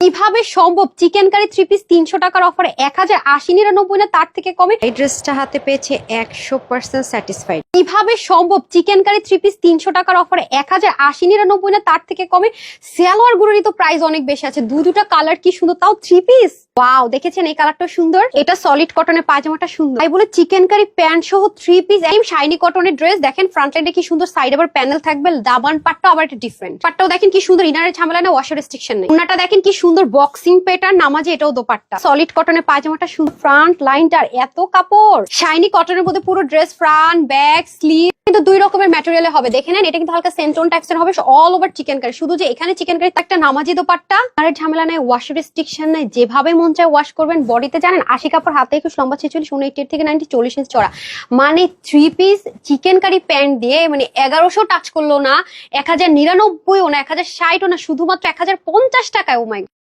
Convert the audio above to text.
কীভাবে সম্ভব? Chicken curry three piece তিনশো টাকার অফারে এক হাজার আশি নিরানব্বই না তার থেকে কমে? এই ড্রেসটা হাতে পেয়েছে একশো পার্সেন্ট স্যাটিসফাইড কীভাবে সম্ভব? চিকেন কারি থ্রি পিস তিনশো টাকার অফারে এক হাজার আশি নিরানব্বই না তার থেকে কমে? স্যালোয়ার গুলোরই তো প্রাইস অনেক বেশি আছে। দু দুটা কালার কি সুন্দর তাও থ্রি পিস ওয়াও দেখেছেন এই কালারটা সুন্দর? এটা সলিড কটনের পায়জামাটা সুন্দর। তাই বলে চিকেন কারি প্যান্ট সহ থ্রি পিস একদম শাইনি কটনের ড্রেস দেখেন ফ্রন্ট লাইনে কি সুন্দর সাইড আবার প্যানেল থাকবে, দাবান পাটটা আবার একটা ডিফারেন্ট পাটটাও দেখেন কি সুন্দর ইনারের ঝামেলা না ওয়াশার রেস্ট্রিকশন নেই। উনাটা দেখেন কি সুন্দর বক্সিং প্যাটার্ন নামাজে এটাও দোপাট্টা। সলিড কটনের পায়জামাটা সুন্দর ফ্রন্ট লাইনটার এত কাপড়। শাইনি কটনের মধ্যে পুরো ড্রেস ফ্রন্ট ব্যাক স্লিভ কিন্তু দুই রকমের ম্যাটেরিয়ালে হবে। দেখে নেন, এটা কিন্তু হালকা সেন্টোন টাইপসের হবে অল ওভার চিকেন কারি শুধু যে এখানে চিকেন কারি একটা নামাজি দোপাট্টা। আর ঝামেলা নাই ওয়াশ রেস্ট্রিকশন নাই, যেভাবে মন চায় ওয়াশ করবেন, বডিতে জানেন, আশি কাপড় হাতে একুশ লম্বা ছেচল্লিশ উনআইটি থেকে নাইনটি, চল্লিশ ইঞ্চ চড়া মানে three piece chikankari pant দিয়ে মানে এগারোশো টাচ করল না, এক হাজার নিরানব্বই ও না, এক হাজার ষাট ও না, শুধুমাত্র এক হাজার পঞ্চাশ টাকায় ও মাই